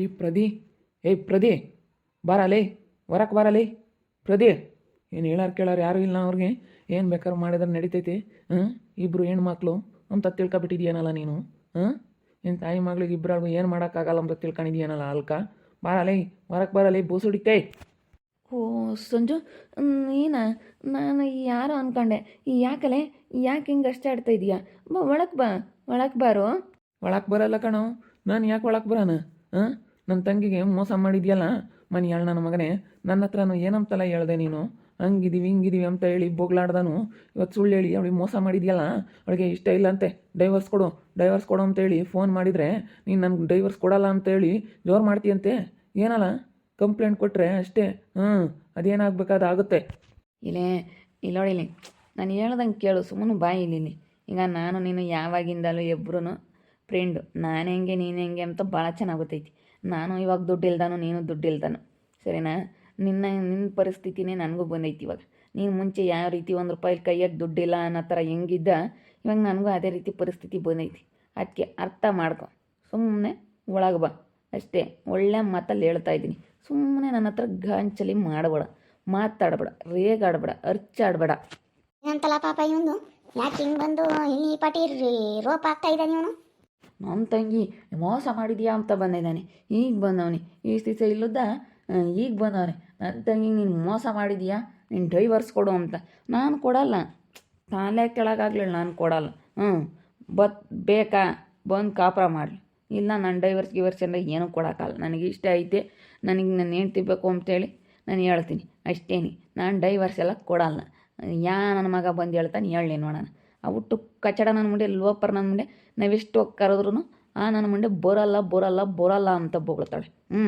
ಈ ಪ್ರದಿ ಏಯ್ ಪ್ರದಿ ಬಾರಲೇ ಹೊರಕ್ಕೆ ಬಾರಲೇ ಪ್ರದಿ. ಏನು ಹೇಳಾರು ಕೇಳಾರು ಯಾರು ಇಲ್ಲ ಅವ್ರಿಗೆ? ಏನು ಬೇಕಾದ್ರೂ ಮಾಡಿದ್ರೆ ನಡಿತೈತಿ ಹಾಂ? ಇಬ್ಬರು ಹೆಣ್ಮಕ್ಳು ಅಂತ ತಿಳ್ಕೊಬಿಟ್ಟಿದ್ಯಾನಲ್ಲ ನೀನು ಹಾಂ? ನಿನ್ನ ತಾಯಿ ಮಗಳಿಗೆ ಇಬ್ಬರಾಗೂ ಏನು ಮಾಡೋಕ್ಕಾಗಲ್ಲ ಅಂತ ತಿಳ್ಕೊಂಡಿದ್ಯಾನಲ್ಲ ಅಲ್ಕ? ಬಾರಲೇ ಹೊರಕ್ಕೆ ಬರಲೇ ಬೂಸುಡಿತೇ ಓ ಸಂಜು ನೀನ ಏನ? ನಾನು ಯಾರೋ ಅನ್ಕೊಂಡೆ ಈ ಯಾಕಲೆ ಯಾಕೆ ಹಿಂಗೆ ಅಷ್ಟೇ ಆಡ್ತಾ ಇದೀಯಾ? ಬಾ ಒಳಕ್ಕೆ ಬಾ ಒಳಕ್ಕೆ ಬಾರೋ. ಒಳಕ್ಕೆ ಬರಲ್ಲ ಕಣೋ ನಾನು ಯಾಕೆ ಒಳಕ್ಕೆ ಬರೋಣ ಹಾಂ? ನನ್ನ ತಂಗಿಗೆ ಮೋಸ ಮಾಡಿದ್ಯಲ್ಲ ಮನಿ ನನ್ನ ಮಗನೇ ನನ್ನ ಹತ್ರನೂ ಏನಂತಲ್ಲ ಹೇಳ್ದೆ ನೀನು? ಹಂಗಿದೀವಿ, ಹಿಂಗಿದೀವಿ ಅಂತ ಹೇಳಿ ಬೋಗ್ಲಾಡ್ದನು. ಇವತ್ತು ಸುಳ್ಳು ಹೇಳಿ ಅವಳಿಗೆ ಮೋಸ ಮಾಡಿದ್ಯಲ್ಲ, ಅವಳಿಗೆ ಇಷ್ಟ ಇಲ್ಲ ಅಂತೆ. ಡೈವರ್ಸ್ ಕೊಡು ಡೈವರ್ಸ್ ಕೊಡು ಅಂತೇಳಿ ಫೋನ್ ಮಾಡಿದರೆ, ನೀನು ನನಗೆ ಡೈವರ್ಸ್ ಕೊಡಲ್ಲ ಅಂತೇಳಿ ಜೋರು ಮಾಡ್ತೀಯಂತೆ. ಏನಲ್ಲ ಕಂಪ್ಲೇಂಟ್ ಕೊಟ್ಟರೆ ಅಷ್ಟೇ. ಹ್ಞೂ ಅದೇನಾಗಬೇಕಾದ ಆಗುತ್ತೆ. ಇಲ್ಲೇ ಇಲ್ಲೋಡಿಲಿ ನಾನು ಹೇಳ್ದಂಗೆ ಕೇಳು ಸುಮ್ಮನೆ ಬಾಯಿ ಇಲ್ಲಿ ಈಗ ನಾನು, ನೀನು ಯಾವಾಗಿಂದಲೂ ಇಬ್ಬರೂ ಫ್ರೆಂಡು ನಾನು ಹೆಂಗೆ, ನೀನು ಹೆಂಗೆ ಅಂತ ಭಾಳ ಚೆನ್ನಾಗಿ ಗೊತ್ತೈತಿ. ನಾನು ಇವಾಗ ದುಡ್ಡು ಇಲ್ದಾನು, ನೀನು ದುಡ್ಡು ಇಲ್ದಾನು. ಸರಿನಾ? ನಿನ್ನ ನಿನ್ನ ಪರಿಸ್ಥಿತಿನೇ ನನಗೂ ಬಂದೈತಿ ಇವಾಗ. ನೀನು ಮುಂಚೆ ಯಾವ ರೀತಿ ಒಂದು ರೂಪಾಯಿ ಕೈಯಾಗೆ ದುಡ್ಡಿಲ್ಲ ಅನ್ನೋ ಥರ ಹೆಂಗಿದ್ದ, ಇವಾಗ ನನಗೂ ಅದೇ ರೀತಿ ಪರಿಸ್ಥಿತಿ ಬಂದೈತಿ. ಅದಕ್ಕೆ ಅರ್ಥ ಮಾಡ್ಕೊ. ಸುಮ್ಮನೆ ಒಳಗೆ ಬಾ. ಅಷ್ಟೇ, ಒಳ್ಳೆ ಮಾತಲ್ಲಿ ಹೇಳ್ತಾ ಇದ್ದೀನಿ. ಸುಮ್ಮನೆ ನನ್ನ ಹತ್ರ ಗಾಂಚಲಿ ಮಾಡಬೇಡ. ಮಾತಾಡಬೇಡ. ರೇಗಾಡಬೇಡ. ಅರ್ಚಾಡಬೇಡ. ಪಾಪ ಇವನು? ಯಾಕೆ ಹಿಂಗೆ ಬಂದು ಇಲ್ಲಿ ಪಾಟಿ ರೋಪ್ ಆಗ್ತಾ ಇದ್ದಾನೆ ಇವನು? ನಮ್ಮ ತಂಗಿ ಮೋಸ ಮಾಡಿದ್ಯಾ ಅಂತ ಬಂದಿದ್ದಾನೆ. ಈಗ ಬಂದವನಿ. ಈ ಸ್ಥಿತಿ ಇಲ್ಲದ ಈಗ ಬಂದವನೆ. ನನ್ನ ತಂಗಿಗೆ ನೀನು ಮೋಸ ಮಾಡಿದೀಯಾ? ನೀನು ಡೈವರ್ಸ್ ಕೊಡು ಅಂತ. ನಾನು ಕೊಡಲ್ಲ. ತಾನೇ ಕೆಳಗಾಗ್ಲಿಲ್ಲ, ನಾನು ಕೊಡಲ್ಲ. ಹ್ಞೂ ಬತ್, ಬೇಕಾ? ಬಂದು ಕಾಪುರ ಮಾಡಲಿ. ಇಲ್ಲ, ನಾನು ಡೈವರ್ಸ್ ಗಿವರ್ಸ್ ಅಂದರೆ ಏನೂ ಕೊಡೋಕ್ಕಲ್ಲ ನನಗೆ ಇಷ್ಟ ಐತೆ. ನನಗೆ ನಾನು ಏನು ತಿನ್ನಬೇಕು ಅಂತೇಳಿ ನಾನು ಹೇಳ್ತೀನಿ. ಅಷ್ಟೇನಿ. ನಾನು ಡೈವರ್ಸ್ ಎಲ್ಲ ಕೊಡಲ್ಲ. ಯಾ ನನ್ನ ಮಗ ಬಂದು ಹೇಳ್ತಾನೆ ಹೇಳಿ ನೋಡೋಣ. ಆ ಹುಟ್ಟು ಕಚಡ ನನ್ನ ಮುಂದೆ, ಲೋಪರ್ ನನ್ನ ಮುಂದೆ, ನಾವೆಷ್ಟು ಕರೆದ್ರೂ ಆ ನನ್ನ ಮುಂದೆ ಬರಲ್ಲ ಬರಲ್ಲ ಬರಲ್ಲ ಅಂತ ಬೊಗಳ್ತಾಳೆ. ಹ್ಞೂ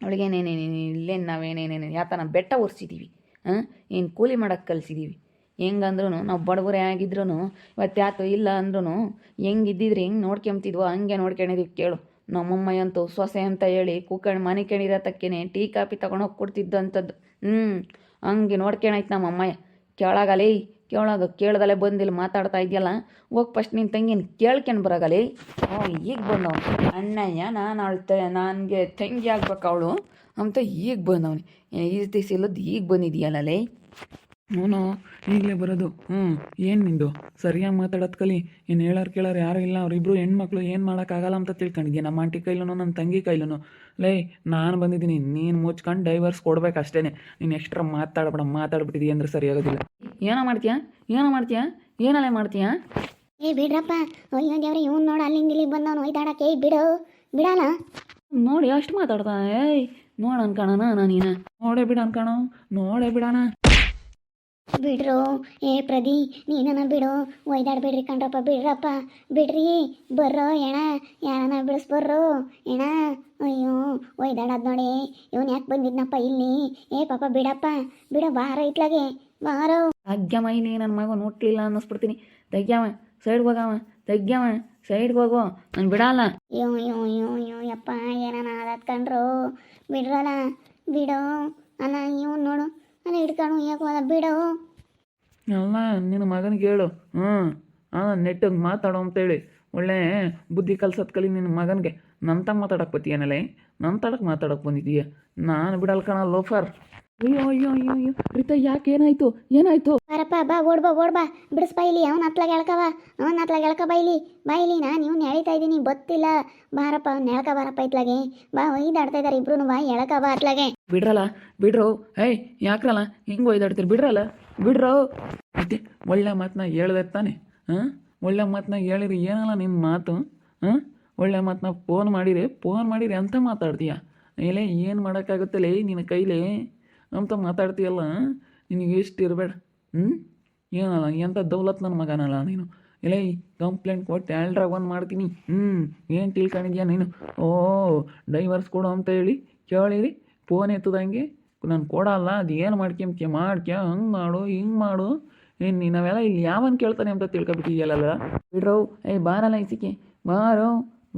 ಅವಳಿಗೇನೇನೇನೇನು ಇಲ್ಲೇನು ನಾವೇನೇನೇನು ಯಾತನ ಬೆಟ್ಟ ಒರೆಸಿದ್ದೀವಿ ಹಾಂ ಏನು ಕೂಲಿ ಮಾಡೋಕ್ಕೆ ಕಲಿಸಿದ್ದೀವಿ ಹೆಂಗಂದ್ರೂ ನಾವು ಬಡವರೇ ಆಗಿದ್ರು ಇವತ್ತು ಯಾತು ಇಲ್ಲ ಅಂದ್ರೂ ಹೆಂಗಿದ್ದಿದ್ರೆ ಹೆಂಗೆ ನೋಡ್ಕೊಂತಿದ್ವೋ ಹಂಗೆ ನೋಡ್ಕೊಂಡಿದ್ವಿ ಕೇಳು. ನಮ್ಮಮ್ಮ ಅಂತೂ ಸೊಸೆ ಅಂತ ಹೇಳಿ ಕೂಕಣ್ ಮನೆ ಕೆಣಿರತಕ್ಕೇನೆ ಟೀ, ಕಾಫಿ ತಗೊಂಡೋಗಿ ಕೊಡ್ತಿದ್ದಂಥದ್ದು ಹ್ಞೂ ಹಂಗೆ ನೋಡ್ಕೊಳೈತೆ ನಮ್ಮ ಅಮ್ಮಯ್ಯ ಕೇಳಾಗಲೇ ಕೇಳಾಗ ಕೇಳ್ದಲೆ ಬಂದಿಲ್ಲ, ಮಾತಾಡ್ತಾ ಇದೆಯಲ್ಲ, ಹೋಗಿ ಫಸ್ಟ್ ನಿನ್ನ ತಂಗಿನ ಕೇಳ್ಕೊಂಡು ಬರೋಗಲಿ? ಈಗ ಬಂದವನು. ಅಣ್ಣಯ್ಯ, ನಾನು ಅಳ್ತೆ ನನಗೆ ತಂಗಿ ಆಗ್ಬೇಕು ಅವಳು. ಅಂತ ಈಗ ಬಂದವನು. ಈ ದಿವಸ ಸಿಲ್ಲದ್ದು ಈಗ ಬಂದಿದೆಯಲ್ಲೇ ಅವನು ಈಗಲೇ ಬರೋದು. ಹ್ಞೂ ಏನು ನಿಂದು? ಸರಿಯಾಗಿ ಮಾತಾಡೋದು ಕಲಿ. ಏನು ಹೇಳೋರು ಕೇಳೋರು ಯಾರು ಇಲ್ಲ. ಅವರಿಬ್ರು ಹೆಣ್ಮಕ್ಳು ಏನು ಮಾಡೋಕ್ಕಾಗಲ್ಲ ಅಂತ ತಿಳ್ಕೊಂಡಿದ್ದೆ ನಮ್ಮ ಆಂಟಿ ಕೈಲೂ ನನ್ನ ತಂಗಿ ಕೈಲೂ ಲೇ, ನಾನು ಬಂದಿದ್ದೀನಿ. ನೀನು ಮುಚ್ಕೊಂಡು ಡೈವರ್ಸ್ ಕೊಡ್ಬೇಕು ಅಷ್ಟೇ ನೀನು ಎಕ್ಸ್ಟ್ರಾ ಮಾತಾಡ್ಬೇಡ ಮಾತಾಡ್ಬಿಟ್ಟಿದ್ದೀನಿ ಅಂದ್ರೆ ಸರಿಯಾಗೋದಿಲ್ಲ. ಏನೋ ಮಾಡ್ತೀಯಾ? ಏನೋ ಮಾಡ್ತೀಯಾ? ಏನಲ್ಲೇ ಮಾಡ್ತೀಯಾ? ಏ ಬಿಡ್ರಪ್ಪ ಅಯ್ಯೋ ದೇವ್ರೆ ಇವ್ನು ನೋಡು ಅಲ್ಲಿಂದ ಇಲ್ಲಿ ಬಂದವನು ಒಯ್ದಾಡಕ್ಕೆ ಬಿಡು ಬಿಡಲ್ಲ? ನೋಡಿ ಅಷ್ಟು ಮಾತಾಡ್ತಾ ಏಯ್ ನೋಡ ಅನ್ಕಣನ ನಾನೀನ ನೋಡೇ ಬಿಡ ಅನ್ಕೋಣ ನೋಡೇ ಬಿಡೋಣ. ಬಿಡ್ರು ಏ ಪ್ರದಿ ನೀನನ ಬಿಡು ಒಯ್ದಾಡ್ಬಿಡ್ರಿ ಕಣ್ರಪ್ಪ ಬಿಡ್ರಪ್ಪ. ಬಿಡ್ರಿ ಬರ್ರೋ ಎಣ ಯಾರನ ಬಿಡಿಸ್ಬರ್ರು ಎಣ. ಅಯ್ಯೋ ಒಯ್ದಾಡದ್ ನೋಡಿ ಇವನ್ ಯಾಕೆ ಬಂದಿದ್ನಪ್ಪ ಇಲ್ಲಿ? ಏ ಪಾಪ ಬಿಡಪ್ಪ ಬಿಡ ಬಾರ ಇತ್ಲಾಗೆ ಇಲ್ಲಿ ನನ್ನ ಮಗ ನೋಡ್ಲಿಲ್ಲ ಅನ್ನಿಸ್ಬಿಡ್ತೀನಿ. ತೆಗ್ಯಾವ ಸೈಡ್ಗೆ ಹೋಗವ ತೆಗ್ಯಾವ ಸೈಡ್ಗೆ ಹೋಗು ನಾನು ಬಿಡಲ್ಲ. ಯೋ ಅಯ್ಯೋ ಯೋ ಯೋ ಯಪ್ಪ ಏನಾನ ಆದತ್ ಕಣ್ರು. ಬಿಡ್ರಲ್ಲ ಬಿಡು. ಅನ್ನ ಇವ್ನು ನೋಡು. ಅನ್ನ ಹಿಡ್ಕೊಂಡು ಯಾಕೆ ಹೋದ ಬಿಡು. ಅಲ್ಲ ನಿನ್ನ ಮಗನಿಗೆ ಹೇಳು. ಹ್ಞೂ ಹಾಂ ನೆಟ್ಟಂಗೆ ಮಾತಾಡು ಅಂತೇಳಿ. ಒಳ್ಳೆ ಬುದ್ಧಿ ಕಲ್ಸತ್ ಕಲಿ ನಿನ್ನ ಮಗನಿಗೆ. ನಂತ ಮಾತಾಡಕ್ಕೆ ಬತ್ತೀಯನಲ್ಲೇ ನನ್ನ ತಡಕ್ಕೆ ಮಾತಾಡಕ್ಕೆ ಬಂದಿದ್ದೀಯ? ನಾನು ಬಿಡಲ್ಕಣ ಲೋಫರ್. ಅಯ್ಯೋ ಅಯ್ಯೋ ಅಯ್ಯೋ ಅಯ್ಯೋ. ರೀತಾ ಯಾಕೆ ಏನಾಯ್ತು? ಏನಾಯ್ತು? ಬರಪ್ಪ ಬಾ ಓಡ್ ಬಾ ಓಡ್ ಬಾ ಬಿಡಿಸ್ ಬೈಲಿ ಅವ್ನ ಹತ್ಲಾಗ ಎಳ್ಕವ ಅವ್ನ ಹತ್ಲಾಗ ಎಳ್ಕ ಬೈಲಿ ಇಲ್ಲಿ. ನಾ ನೀವು ಎಳಿತಾ ಇದ್ದೀನಿ. ಗೊತ್ತಿಲ್ಲ. ಬಾರಪ್ಪ ಅವ್ನ ಎಳ್ಕ ಬಾರಪ್ಪ ಇತ್ಲಾಗೆ. ಬಾ ಒಯ್ದಾಡ್ತಾ ಇದಾರೆ ಇಬ್ರು ಬಾ ಎಳ್ಕ ಬಾ ಅತ್ಲಾಗೆ. ಬಿಡ್ರಲ್ಲ? ಬಿಡ್ರೋ. ಏಯ್ ಯಾಕ್ರಲ್ಲ? ಹಿಂಗ್ ಒಯ್ದಾಡ್ತೀರಿ ಬಿಡ್ರಲ್ಲ? ಬಿಡ್ರೋ. ಮತ್ತೆ ಒಳ್ಳೆ ಮಾತನ್ನ ಹೇಳ್ದೆ ತಾನೆ. ಹಾಂ? ಒಳ್ಳೆ ಮಾತನ್ನ ಹೇಳಿರಿ. ಏನಲ್ಲ ನಿಮ್ಮ ಮಾತು? ಹಾಂ? ಒಳ್ಳೆ ಮಾತನ್ನ ಫೋನ್ ಮಾಡಿರಿ. ಫೋನ್ ಮಾಡಿರಿ ಅಂತ ಮಾತಾಡ್ತೀಯ? ಏಲೇ ಏನು ಮಾಡೋಕ್ಕಾಗುತ್ತಲೇ ನಿನ್ನ ಕೈಲೇ? ಅಂತ ಮಾತಾಡ್ತೀಯಲ್ಲ, ನಿನಗೆ ಎಷ್ಟು ಇರಬೇಡ. ಹ್ಞೂ ಏನಲ್ಲ ಎಂಥ ದೌಲತ್ ನನ್ನ ಮಗನಲ್ಲ ನೀನು. ಇಲ್ಲ ಕಂಪ್ಲೇಂಟ್ ಕೊಟ್ಟು ಎಲ್ಡ್ರಾಗ ಒಂದು ಮಾಡ್ತೀನಿ. ಹ್ಞೂ ಏನು ತಿಳ್ಕೊಂಡಿದ್ಯಾ ನೀನು? ಓ ಡೈವರ್ಸ್ ಕೊಡು ಅಂತ ಹೇಳಿ ಕೇಳಿರಿ. ಫೋನ್ ಎತ್ತದಂಗೆ, ನಾನು ಕೊಡಲ್ಲ, ಅದು ಏನು ಮಾಡ್ಕೊಂಬ್ಕೆ ಮಾಡ್ಕ್ಯ ಹಂಗೆ ಮಾಡು, ಹಿಂಗೆ ಮಾಡು. ಏನು ನೀನು ನಾವೆಲ್ಲ ಇಲ್ಲಿ ಯಾವನ್ ಕೇಳ್ತಾನೆ ಅಂತ ತಿಳ್ಕೊಬಿಟ್ಟಿದ್ಯಲ್ಲ ಬಿಡ್ರೋ ಏಯ್ ಬಾರಲ್ಲ ಇಸಿಕೆ ಬಾರೋ,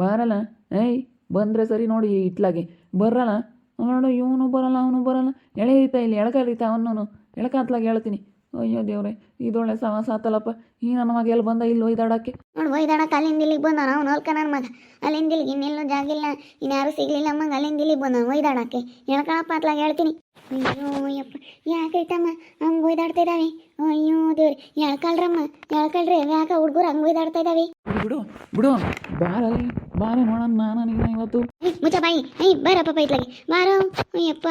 ಬಾರಲ್ಲ. ಏಯ್, ಬಂದರೆ ಸರಿ ನೋಡಿ ಇಟ್ಲಾಗೆ. ಬರಲ್ಲ ನೋಡು ಇವನು ಬರಲ್ಲ ಅವನು ಬರಲ್ಲ. ಎಳೆಯುತ್ತಾ ಇಲ್ಲಿ ಎಳ್ಕರಿತ ಅವನು ಎಳಕ ಹತ್ಲಾಗ ಹೇಳ್ತೀನಿ. ಅಯ್ಯೋ ದೇವ್ರೆ ಇದೊಳ್ಳೆ ಸಾಹಸ ಆತಲ್ಲಪ್ಪ ಈ ನನ್ನ ಮಗ ಎಲ್ಲಿ ಬಂದ ಇಲ್ಲಿ ಒಯ್ದಾಡಕ್ಕೆ ನೋಡು ಒಯ್ದಾಡಕ್ಕೆ ಅಲ್ಲಿಂದ ಇಲ್ಲಿಗೆ ಬಂದ ನಾವು ನೋಲ್ಕ ನನ್ನ ಮಗ. ಅಲ್ಲಿಂದ ಇಲ್ಲಿಗೆ ಇನ್ನೆಲ್ಲೂ ಜಾಗಿಲ್ಲ ಇನ್ಯಾರು ಸಿಗ್ಲಿಲ್ಲ ಮಗ ಅಲ್ಲಿಂದ ಇಲ್ಲಿಗೆ ಬಂದ ಒಯ್ದಾಡಕ್ಕೆ. ಹೇಳ್ಕೊಳಪ್ಪ ಅತ್ಲಾಗ ಹೇಳ್ತೀನಿ. ಅಯ್ಯೋ ಯಪ್ಪ ಯಾಕೈತಮ್ಮ ಹಂಗೆ ಒಯ್ದಾಡ್ತಾ ಇದಾವೆ ಅಯ್ಯೋ ದೇವ್ರಿ ಹೇಳ್ಕಳ್ರಮ್ಮ ಹೇಳ್ಕಳ್ರಿ ಯಾಕ ಹುಡುಗರು ಹಂಗೆ ಒಯ್ದಾಡ್ತಾ ಇದಾವೆ ಬಿಡು ಬಿಡು ಬಾರಲ್ಲಿ ಬಾರ ನೋಡೋಣ ನಾನು ನೀನು ಇವತ್ತು. ಮುಚ್ಚ ಬಾಯಿ ಏಯ್ ಬಾರಪ್ಪ ಇತ್ಲಾಗೆ. ಬಾರೋ ಅಯ್ಯಪ್ಪ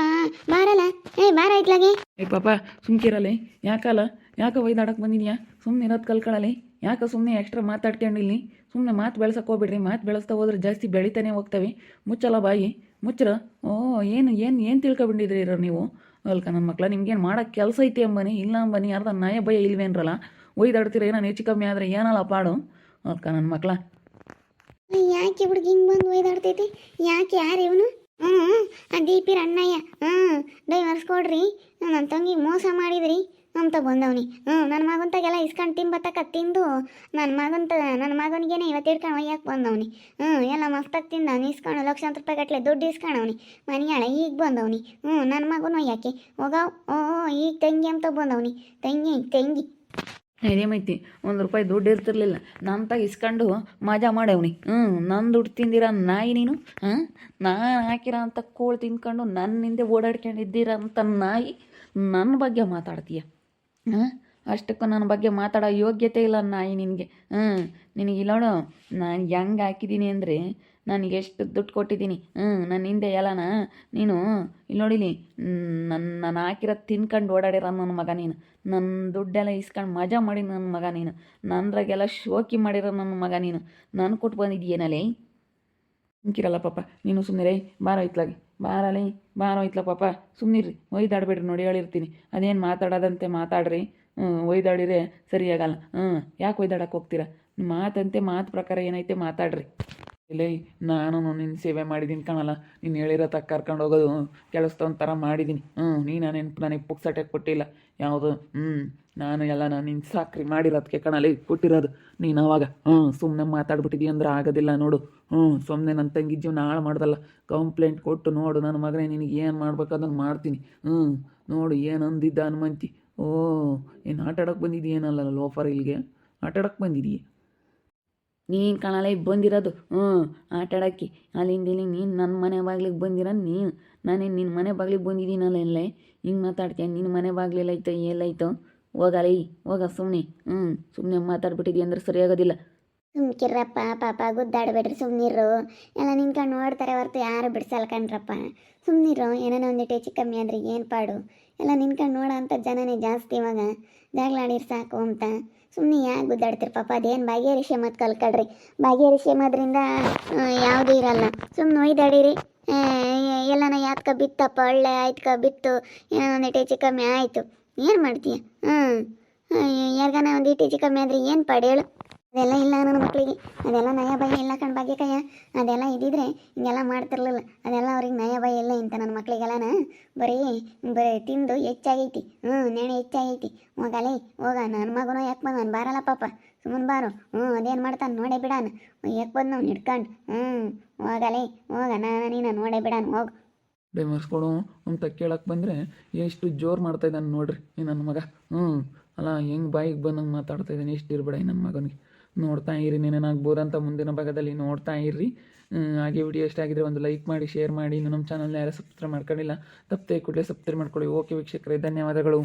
ಬಾರಲ್ಲ? ಏಯ್ ಬಾರ ಇತ್ಲಾಗೆ. ಏ ಪಾಪ ಸುಮ್ಕಿರಲ್ಲ ಯಾಕಲ್ಲ? ಯಾಕೆ ಒಯ್ದಾಡಕ್ಕೆ ಬಂದಿದ್ಯಾ? ಸುಮ್ಮನೆ ಇರೋದು ಕಲ್ಕೊಳ್ಳಲಿ ಯಾಕೆ ಸುಮ್ಮನೆ ಎಕ್ಸ್ಟ್ರಾ ಮಾತಾಡ್ಕೊಂಡಿಲ್ಲಿ? ಸುಮ್ಮನೆ ಮಾತು ಬೆಳೆಸಕ್ಕೆ ಹೋಗ್ಬಿಡ್ರಿ. ಮಾತು ಬೆಳೆಸ್ತಾ ಹೋದ್ರೆ ಜಾಸ್ತಿ ಬೆಳಿತಾನೆ ಹೋಗ್ತವೆ. ಮುಚ್ಚಲ ಬಾಯಿ. ಮುಚ್ಚರ? ಓ, ಏನು ಏನು ಏನು ತಿಳ್ಕೊಬಿಟ್ಟಿದ್ರಿ ಇರೋ ನೀವು? ಅಲ್ಕ ನನ್ನ ಮಕ್ಳ, ನಿಮ್ಗೇನು ಮಾಡೋಕ್ಕೆ ಕೆಲಸ ಐತಿ ಅಂಬನಿ, ಇಲ್ಲ ಅಂಬನಿ ಅರ್ಧ ನಾಯ ಭಯ ಇಲ್ವೇನ್ರಲ್ಲ? ಒಯ್ದಾಡ್ತೀರ, ಏನೋ ಹೆಚ್ಚು ಕಮ್ಮಿ ಆದರೆ ಏನಲ್ಲ ಪಾಡು? ಅಲ್ಕ ನನ್ನ ಮಕ್ಳ. ಯಾಕೆ ಹುಡುಗಿ ಹಿಂಗೆ ಬಂದು ಒಯ್ದಾಡ್ತೈತಿ? ಯಾಕೆ ಯಾರು ಇವನು? ಹ್ಞೂ ಆ ದೀಪಿರ ಅಣ್ಣಯ್ಯ ಹ್ಞೂ ಡೈವರ್ಸ್ ಕೊಡ್ರಿ. ನನ್ನ ತಂಗಿಗೆ ಮೋಸ ಮಾಡಿದ್ರಿ. ಅಂತ ಬಂದವನಿ. ಹ್ಞೂ ನನ್ನ ಮಗಂತಾಗೆಲ್ಲ ಇಸ್ಕೊಂಡು ತಿಂಬತ್ತಕ್ಕ ತಿಂದು ನನ್ನ ಮಗಂತ ನನ್ನ ಮಗನಿಗೇನೆ ಇವತ್ತು ಇಟ್ಕೊಂಡು ಒಯ್ಯಕ್ಕೆ ಬಂದವನಿ. ಹ್ಞೂ ಎಲ್ಲ ಮಸ್ತಾಗಿ ತಿಂದವನಿ ಇಸ್ಕೊಂಡು ಲಕ್ಷಾಂತರ ರೂಪಾಯಿ ಗಟ್ಟಲೆ ದುಡ್ಡು ಇಸ್ಕೊಂಡವನಿ. ಮನೆಯಾಳ ಈಗ ಬಂದವನಿ. ಹ್ಞೂ ನನ್ನ ಮಗನು ಒಯ್ಯಕ್ಕೆ ಹೋಗಾವ್. ಓ, ಈಗ ತಂಗಿ ಅಂತ ಬಂದವನಿ. ತಂಗಿ ತಂಗಿ. ಇದೇಮೈತಿ ಒಂದು ರೂಪಾಯಿ ದುಡ್ಡು ಇರ್ತಿರ್ಲಿಲ್ಲ. ನನ್ನ ತಾಗ ಇಸ್ಕೊಂಡು ಮಜಾ ಮಾಡವ್ನಿ. ಹ್ಞೂ ನನ್ನ ದುಡ್ಡು ತಿಂದಿರ ನಾಯಿ ನೀನು? ಹಾಂ? ನಾನು ಹಾಕಿರೋ ಅಂತ ಕೋಳು ತಿನ್ಕೊಂಡು ನನ್ನ ಹಿಂದೆ ಓಡಾಡ್ಕೊಂಡಿದ್ದೀರ ಅಂತ ನಾಯಿ ನನ್ನ ಬಗ್ಗೆ ಮಾತಾಡ್ತೀಯ? ಹಾಂ? ಅಷ್ಟಕ್ಕೂ ನನ್ನ ಬಗ್ಗೆ ಮಾತಾಡೋ ಯೋಗ್ಯತೆ ಇಲ್ಲ ನಾಯಿ ನಿನಗೆ. ಹ್ಞೂ ನಿನಗೆ ನೋಡು, ನಾನು ಹೆಂಗೆ ಹಾಕಿದ್ದೀನಿ ಅಂದರೆ ನನಗೆ ಎಷ್ಟು ದುಡ್ಡು ಕೊಟ್ಟಿದ್ದೀನಿ ಹ್ಞೂ ನನ್ನ ಹಿಂದೆ ಎಲ್ಲನ, ನೀನು ಇಲ್ಲಿ ನೋಡಿಲಿ ನನ್ನ ನಾನು ಹಾಕಿರೋ ತಿನ್ಕೊಂಡು ಓಡಾಡಿರ ನನ್ನ ಮಗ ನೀನು. ನನ್ನ ದುಡ್ಡೆಲ್ಲ ಇಸ್ಕೊಂಡು ಮಜಾ ಮಾಡಿ ನನ್ನ ಮಗ ನೀನು. ನನ್ರಾಗೆಲ್ಲ ಶೋಕಿ ಮಾಡಿರೋ ನನ್ನ ಮಗ ನೀನು. ನಾನು ಕೊಟ್ಟು ಬಂದಿದ್ದೀನಲ್ಲೇ ಹಿಂಕಿರಲ್ಲ ಪಾಪ, ನೀನು ಸುಮ್ಮನೆ ರೇ ಬಾರೋ ಬಾರಲಿ ಬಾರೋ ಇತ್ಲ ಪಾಪ. ಸುಮ್ಮನಿರ್ರಿ ಒಯ್ದಾಡಬೇಡ್ರಿ ನೋಡಿ ಹೇಳಿರ್ತೀನಿ. ಅದೇನು ಮಾತಾಡೋದಂತೆ ಮಾತಾಡ್ರಿ. ಹ್ಞೂ ಒಯ್ದಾಡಿದ್ರೆ ಸರಿಯಾಗಲ್ಲ. ಹ್ಞೂ ಯಾಕೆ ಒಯ್ದಾಡಕ್ಕೆ ಹೋಗ್ತೀರಾ? ಮಾತಂತೆ, ಮಾತು ಪ್ರಕಾರ ಏನೈತೆ ಮಾತಾಡ್ರಿ. ಇಲ್ಲೇ ನಾನು ನಿನ್ನ ಸೇವೆ ಮಾಡಿದ್ದೀನಿ ಕಾಣಲ್ಲ. ನೀನು ಹೇಳಿರೋ ತಕ್ಕ ಕರ್ಕೊಂಡು ಹೋಗೋದು ಕೆಲಸದ ಒಂಥರ ಮಾಡಿದ್ದೀನಿ ಹ್ಞೂ ನೀನು ನೆನಪು, ನನಗೆ ಪುಕ್ಸಟೆ ಕೊಟ್ಟಿಲ್ಲ. ಯಾವುದು? ಹ್ಞೂ ನಾನು ಎಲ್ಲ ನಾನು ನಿನ್ನ ಸಾಕ್ರಿ ಮಾಡಿರೋದಕ್ಕೆ ಕಣಲ್ಲಿ ಕೊಟ್ಟಿರೋದು ನೀನು ಅವಾಗ ಹ್ಞೂ ಸುಮ್ಮನೆ ಮಾತಾಡ್ಬಿಟ್ಟಿದ್ದೀ ಅಂದ್ರೆ ಆಗೋದಿಲ್ಲ ನೋಡು. ಹ್ಞೂ ಸುಮ್ಮನೆ ನನ್ನ ತಂಗಿ ಜೀವನ ಹಾಳು ಮಾಡ್ದಲ್ಲ. ಕಂಪ್ಲೇಂಟ್ ಕೊಟ್ಟು ನೋಡು ನನ್ನ ಮಗನೇ ನಿನಗೆ ಏನು ಮಾಡ್ಬೇಕು ಅದನ್ನು ಮಾಡ್ತೀನಿ. ಹ್ಞೂ ನೋಡು ಏನು ಅಂದಿದ್ದ ಹನುಮಂತಿ? ಓ, ಏನು ಆಟ ಆಡೋಕ್ಕೆ ಬಂದಿದ್ದೀಯೇನಲ್ಲ ಲೋಫರ್ ಇಲ್ಲಿಗೆ ಆಟ ಬಂದಿದೀಯ? ಬಂದಿದ್ದೀಯ ನೀನು ಕಾಣಲ್ಲ ಬಂದಿರೋದು. ಹ್ಞೂ ಆಟ ಆಡೋಕ್ಕೆ. ಅಲ್ಲಿಂದ ಇಲ್ಲಿ ನೀನು ನನ್ನ ಮನೆ ಬಾಗ್ಲಿಗೆ ಬಂದಿರ ನೀನು. ನಾನೇನು ನಿನ್ನ ಮನೆ ಬಾಗ್ಲಿಗೆ ಬಂದಿದ್ದೀನಲ್ಲ ಎಲ್ಲೇ ಹಿಂಗೆ ಮಾತಾಡ್ತೀಯ? ನಿನ್ನ ಮನೆ ಬಾಗ್ಲೆಲ್ಲೈತೋ ಎಲ್ಲೈತೋ ಹೋಗಲ್ಲ ಈ ಹೋಗ ಸುಮ್ಮನೆ ಹ್ಞೂ ಸುಮ್ಮನೆ ಮಾತಾಡ್ಬಿಟ್ಟಿದ್ವಿ ಅಂದ್ರೆ ಸರಿಯಾಗೋದಿಲ್ಲ. ಸುಮ್ಕಿರ್ರಪ್ಪ, ಪಾಪ ಗುದ್ದಾಡಬೇಡ್ರಿ ಸುಮ್ಮನಿರು ಎಲ್ಲ ನಿಂತ್ಕೊಂಡು ನೋಡ್ತಾರೆ ಹೊರತು ಯಾರು ಬಿಡ್ಸಲ್ಲ ಕಣ್ರಪ್ಪ. ಸುಮ್ಮನಿರು ಏನೇನೋ ಒಂದು ಹೆಚ್ಚು ಕಮ್ಮಿ ಆದ್ರೆ ಏನು ಪಾಡು. ಎಲ್ಲ ನಿಂತ್ಕೊಂಡು ನೋಡೋ ಅಂಥ ಜನನೇ ಜಾಸ್ತಿ ಇವಾಗ. ಜಗಳಾಡಿರ್ ಸಾಕು ಅಂತ. ಸುಮ್ಮನೆ ಯಾಕೆ ಗುದ್ದಾಡ್ತೀರಿ ಪಾಪ? ಅದೇನು ಬಗೆಹರಿಸಿ ಮತ್ತು ಕಲ್ಕಳ್ರಿ ಬಗೆಹರಿಸಿ ಅದರಿಂದ ಯಾವುದೂ ಇರಲ್ಲ. ಸುಮ್ಮನೆ ಒಯ್ದಾಡಿರಿ ಎಲ್ಲನ ಯಾತ್ಕ ಬಿತ್ತಪ್ಪ, ಒಳ್ಳೆ ಆಯ್ತ್ಕ ಬಿತ್ತು. ಏನೋ ಒಂದು ಹೆಚ್ಚು ಕಮ್ಮಿ ಆಯಿತು. ಏನು ಮಾಡ್ತೀಯ? ಹ್ಞೂ ಯಾರಿಗಾನ ಒಂದು ಹೆಚ್ಚು ಕಮ್ಮಿ ಆದರೆ ಏನು ಪಡೆಯಳು? ಅದೆಲ್ಲ ಇಲ್ಲ ನನ್ನ ಮಕ್ಕಳಿಗೆ ಅದೆಲ್ಲ ನಯ ಭಯ ಇಲ್ಲ ಕಣ್ ಭಾಗ್ಯಕಯ್ಯ ಅದೆಲ್ಲ ಇದ್ದಿದ್ರೆ ಹಿಂಗೆಲ್ಲ ಮಾಡ್ತಿರ್ಲಿಲ್ಲ. ಅದೆಲ್ಲ ಅವ್ರಿಗೆ ನಯ ಭಯ ಇಲ್ಲ ಅಂತ ನನ್ನ ಮಕ್ಕಳಿಗೆಲ್ಲನ ಬರೀ ಬರೀ ತಿಂದು ಹೆಚ್ಚಾಗೈತಿ. ಹ್ಞೂ ನೆಣೆ ಹೆಚ್ಚಾಗೈತಿ. ಹೋಗಲೇ, ಹೋಗ. ನನ್ನ ಮಗನೂ, ಯಾಕೆ ಬಂದು ನಾನು ಬಾರಲ್ಲ ಪಾಪ. ಸುಮ್ಮನೆ ಬಾರು. ಹ್ಞೂ ಅದೇನು ಮಾಡ್ತಾನೆ? ನೋಡೇ ಬಿಡಾನ. ಯಾಕೆ ಬಂದು ನಾವು ಹಿಡ್ಕೊಂಡು? ಹ್ಞೂ ಹೋಗಲೇ, ಹೋಗ. ನಾನು ನೀನು ನೋಡೇ ಬಿಡಾನ. ಹೋಗು. ಡೈವರ್ಸ್ ಕೊಡು ಅಂತ ಕೇಳಕ್ಕೆ ಬಂದರೆ ಎಷ್ಟು ಜೋರು ಮಾಡ್ತಾ ಇದ್ದಾನೆ ನೋಡ್ರಿ ಈ ನನ್ನ ಮಗ. ಹ್ಞೂ ಅಲ್ಲ, ಹೆಂಗೆ ಬಾಯಿಗೆ ಬಂದಂಗೆ ಮಾತಾಡ್ತಾ ಇದ್ದಾನೆ? ಎಷ್ಟು ಇರ್ಬೇಡ ಈ ನನ್ನ ಮಗನಿಗೆ. ನೋಡ್ತಾ ಇರಿ ನೀನೇನಾಗ್ಬೋದು ಅಂತ ಮುಂದಿನ ಭಾಗದಲ್ಲಿ ನೋಡ್ತಾ ಇರ್ರಿ. ಹಾಗೆ ವಿಡಿಯೋ ಇಷ್ಟ ಆಗಿದ್ರೆ ಒಂದು ಲೈಕ್ ಮಾಡಿ ಶೇರ್ ಮಾಡಿ. ಇನ್ನು ನಮ್ಮ ಚಾನಲ್ನ ಯಾರು ಸಬ್ಸ್ಕ್ರೈಬ್ ಮಾಡ್ಕೊಂಡಿಲ್ಲ, ತಪ್ಪದೆ ಕೂಡಲೇ ಸಬ್ಸ್ಕ್ರೈಬ್ ಮಾಡ್ಕೊಳ್ಳಿ. ಓಕೆ ವೀಕ್ಷಕರೇ, ಧನ್ಯವಾದಗಳು.